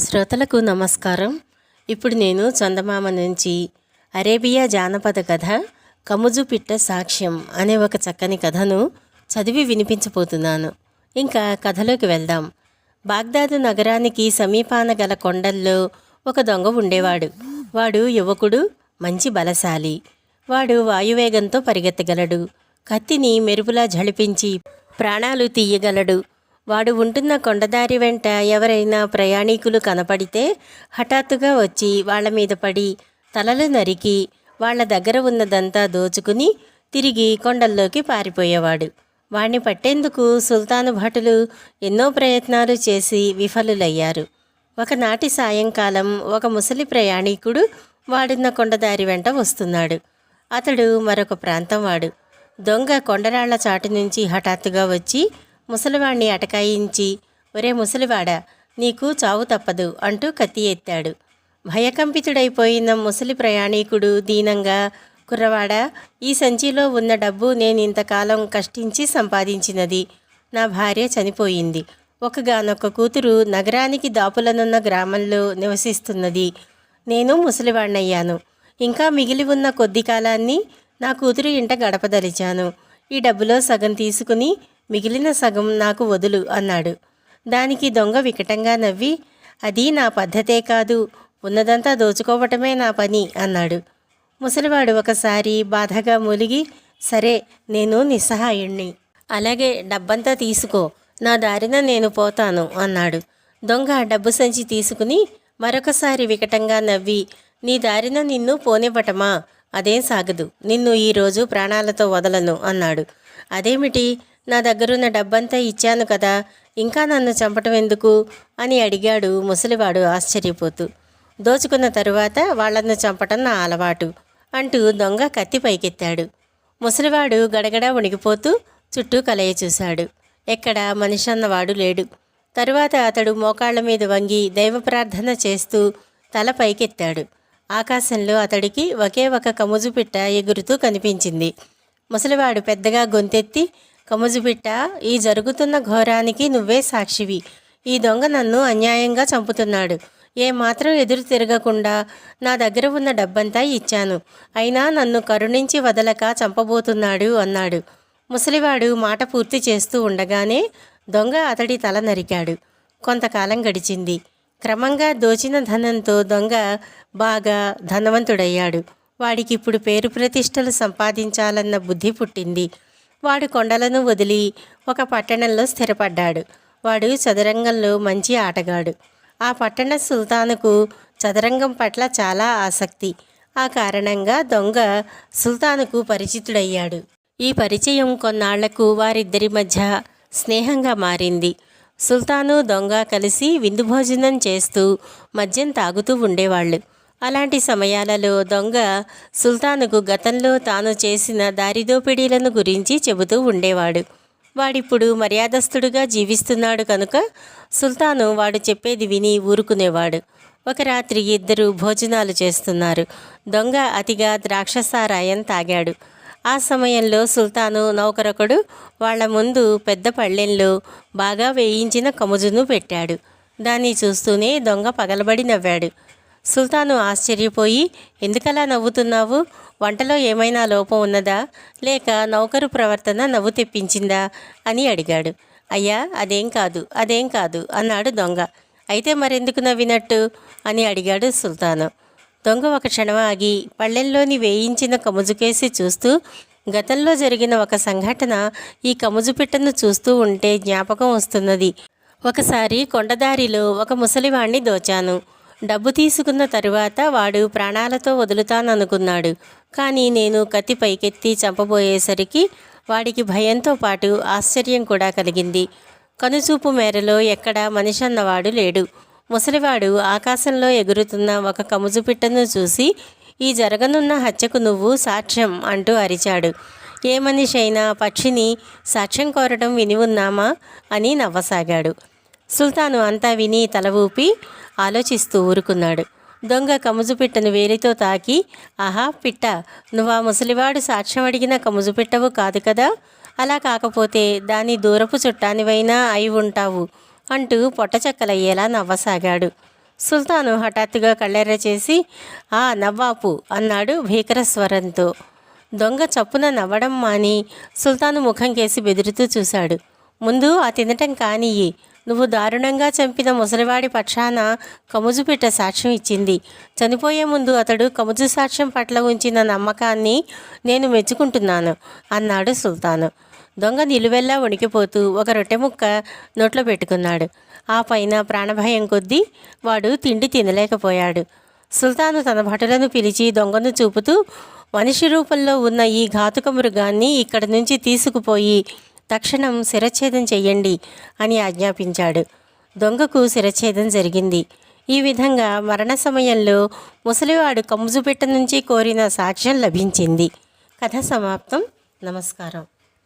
శ్రోతలకు నమస్కారం. ఇప్పుడు నేను చందమామ నుంచి అరేబియా జానపద కథ కముజు పిట్ట సాక్ష్యం అనే ఒక చక్కని కథను చదివి వినిపించబోతున్నాను. ఇంకా కథలోకి వెళ్దాం. బాగ్దాదు నగరానికి సమీపాన గల కొండల్లో ఒక దొంగ ఉండేవాడు. వాడు యువకుడు మంచి బలశాలి. వాడు వాయువేగంతో పరిగెత్తగలడు. కత్తిని మెరుపులా ఝళిపించి ప్రాణాలు తీయగలడు. వాడు ఉంటున్న కొండదారి వెంట ఎవరైనా ప్రయాణికులు కనపడితే హఠాత్తుగా వచ్చి వాళ్ళ మీద పడి తలలు నరికి వాళ్ళ దగ్గర ఉన్నదంతా దోచుకుని తిరిగి కొండల్లోకి పారిపోయేవాడు. వాణ్ణి పట్టేందుకు సుల్తాను భటులు ఎన్నో ప్రయత్నాలు చేసి విఫలులయ్యారు. ఒకనాటి సాయంకాలం ఒక ముసలి ప్రయాణికుడు వాడున్న కొండదారి వెంట వస్తున్నాడు. అతడు మరొక ప్రాంతం వాడు. దొంగ కొండరాళ్ళ చాటు నుంచి హఠాత్తుగా వచ్చి ముసలివాణ్ణి అటకాయించి ఒరే ముసలివాడ నీకు చావు తప్పదు అంటూ కత్తి ఎత్తాడు. భయకంపితుడైపోయిన ముసలి ప్రయాణికుడు దీనంగా? కుర్రవాడ ఈ సంచిలో ఉన్న డబ్బు నేను ఇంతకాలం కష్టించి సంపాదించినది. నా భార్య చనిపోయింది. ఒకగానొక్క కూతురు నగరానికి దాపులనున్న గ్రామంలో నివసిస్తున్నది. నేను ముసలివాణ్ణయ్యాను. ఇంకా మిగిలి ఉన్న కొద్ది కాలాన్ని నా కూతురు ఇంట గడపదలిచాను. ఈ డబ్బులో సగం తీసుకుని మిగిలిన సగం నాకు వదులు అన్నాడు. దానికి దొంగ వికటంగా నవ్వి అది నా పద్ధతే కాదు ఉన్నదంతా దోచుకోవటమే నా పని అన్నాడు. ముసలివాడు ఒకసారి బాధగా మూలిగి సరే నేను నిస్సహాయుణ్ణి. అలాగే డబ్బంతా తీసుకో నా దారిన నేను పోతాను అన్నాడు. దొంగ డబ్బు సంచి తీసుకుని మరొకసారి వికటంగా నవ్వి నీ దారిన నిన్ను పోనివ్వటమా? అదేం సాగదు నిన్ను ఈరోజు ప్రాణాలతో వదలను అన్నాడు. అదేమిటి? నా దగ్గరున్న డబ్బంతా ఇచ్చాను కదా ఇంకా నన్ను చంపటం ఎందుకు? అని అడిగాడు ముసలివాడు ఆశ్చర్యపోతూ. దోచుకున్న తరువాత వాళ్ళను చంపటం నా అలవాటు అంటూ దొంగ కత్తి పైకెత్తాడు. ముసలివాడు గడగడ ఉణిగిపోతూ చుట్టూ కలయ చూశాడు. ఎక్కడ మనిషి అన్నవాడు లేడు. తరువాత అతడు మోకాళ్ళ మీద వంగి దైవ ప్రార్థన చేస్తూ తల పైకెత్తాడు. ఆకాశంలో అతడికి ఒకే ఒక కముజు పిట్ట ఎగురుతూ కనిపించింది. ముసలివాడు పెద్దగా గొంతెత్తి కముజుబిట్ట ఈ జరుగుతున్న ఘోరానికి నువ్వే సాక్షివి. ఈ దొంగ నన్ను అన్యాయంగా చంపుతున్నాడు. ఏమాత్రం ఎదురు తిరగకుండా నా దగ్గర ఉన్న డబ్బంతా ఇచ్చాను. అయినా నన్ను కరుణించి వదలక చంపబోతున్నాడు అన్నాడు. ముసలివాడు మాట పూర్తి చేస్తూ ఉండగానే దొంగ అతడి తల నరికాడు. కొంతకాలం గడిచింది. క్రమంగా దోచిన ధనంతో దొంగ బాగా ధనవంతుడయ్యాడు. వాడికి ఇప్పుడు పేరు ప్రతిష్టలు సంపాదించాలన్న బుద్ధి పుట్టింది. వాడు కొండలను వదిలి ఒక పట్టణంలో స్థిరపడ్డాడు. వాడు చదరంగంలో మంచి ఆటగాడు. ఆ పట్టణ సుల్తానుకు చదరంగం పట్ల చాలా ఆసక్తి. ఆ కారణంగా దొంగ సుల్తానుకు పరిచితుడయ్యాడు. ఈ పరిచయం కొన్నాళ్ళకు వారిద్దరి మధ్య స్నేహంగా మారింది. సుల్తాను దొంగ కలిసి విందు భోజనం చేస్తూ మద్యం తాగుతూ ఉండేవాళ్ళు. అలాంటి సమయాలలో దొంగ సుల్తానుకు గతంలో తాను చేసిన దారిదోపిడీలను గురించి చెబుతూ ఉండేవాడు. వాడిప్పుడు మర్యాదస్థుడుగా జీవిస్తున్నాడు కనుక సుల్తాను వాడు చెప్పేది విని ఊరుకునేవాడు. ఒక రాత్రి ఇద్దరు భోజనాలు చేస్తున్నారు. దొంగ అతిగా ద్రాక్షసారాయం తాగాడు. ఆ సమయంలో సుల్తాను నౌకరొకడు వాళ్ళ ముందు పెద్ద పళ్ళెంలో బాగా వేయించిన కముజును పెట్టాడు. దాన్ని చూస్తూనే దొంగ పగలబడి నవ్వాడు. సుల్తాను ఆశ్చర్యపోయి ఎందుకలా నవ్వుతున్నావు? వంటలో ఏమైనా లోపం ఉన్నదా? లేక నౌకరు ప్రవర్తన నవ్వు తెప్పించిందా అని అడిగాడు. అయ్యా అదేం కాదు అదేం కాదు అన్నాడు దొంగ. అయితే మరెందుకు నవ్వినట్టు అని అడిగాడు సుల్తాను. దొంగ ఒక క్షణం ఆగి పళ్ళెంలోని వేయించిన కముజుకేసి చూస్తూ గతంలో జరిగిన ఒక సంఘటన ఈ కముజు పిట్టను చూస్తూ ఉంటే జ్ఞాపకం వస్తున్నది. ఒకసారి కొండదారిలో ఒక ముసలివాణ్ణి దోచాను. డబ్బు తీసుకున్న తరువాత వాడు ప్రాణాలతో వదులుతాననుకున్నాడు. కానీ నేను కత్తి పైకెత్తి చంపబోయేసరికి వాడికి భయంతో పాటు ఆశ్చర్యం కూడా కలిగింది. కనుచూపు మేరలో ఎక్కడ మనిషి అన్నవాడు లేడు. ముసలివాడు ఆకాశంలో ఎగురుతున్న ఒక కముజుపిట్టను చూసి ఈ జరగనున్న హత్యకు నువ్వు సాక్ష్యం అంటూ అరిచాడు. ఏ మనిషి అయినా పక్షిని సాక్ష్యం కోరడం విని ఉన్నామా? అని నవ్వసాగాడు. సుల్తాను అంతా విని తల ఊపి ఆలోచిస్తూ ఊరుకున్నాడు. దొంగ కముజు పిట్టను వేలితో తాకి ఆహా పిట్ట నువ్వు ఆ ముసలివాడు సాక్ష్యం అడిగిన కముజు పిట్టవు కాదు కదా? అలా కాకపోతే దాని దూరపు చుట్టానివైనా అయి ఉంటావు అంటూ పొట్టచెక్కలయ్యేలా నవ్వసాగాడు. సుల్తాను హఠాత్తుగా కళ్ళెర్ర చేసి ఆ నవ్వాపు అన్నాడు భీకర స్వరంతో దొంగ చప్పున నవ్వడం మాని సుల్తాను ముఖం కేసి బెదురుతూ చూశాడు. ముందు ఆ తినటం కానియ్యి నువ్వు దారుణంగా చంపిన ముసలివాడి పక్షాన కముజుపిట్ట సాక్ష్యం ఇచ్చింది. చనిపోయే ముందు అతడు కముజు సాక్ష్యం పట్ల ఉంచిన నమ్మకాన్ని నేను మెచ్చుకుంటున్నాను అన్నాడు సుల్తాను. దొంగ నిలువెల్లా వణికిపోతూ ఒక రొట్టె ముక్క నోట్లో పెట్టుకున్నాడు. ఆ పైన ప్రాణభయం కొద్దీ వాడు తిండి తినలేకపోయాడు. సుల్తాను తన భటులను పిలిచి దొంగను చూపుతూ మనిషి రూపంలో ఉన్న ఈ ఘాతుక మృగాన్ని ఇక్కడి నుంచి తీసుకుపోయి తక్షణం శిరచ్ఛేదం చెయ్యండి అని ఆజ్ఞాపించాడు. దొంగకు శిరఛేదం జరిగింది. ఈ విధంగా మరణ సమయంలో ముసలివాడు కంజుపెట్ట నుంచి కోరిన సాక్ష్యం లభించింది. కథ సమాప్తం. నమస్కారం.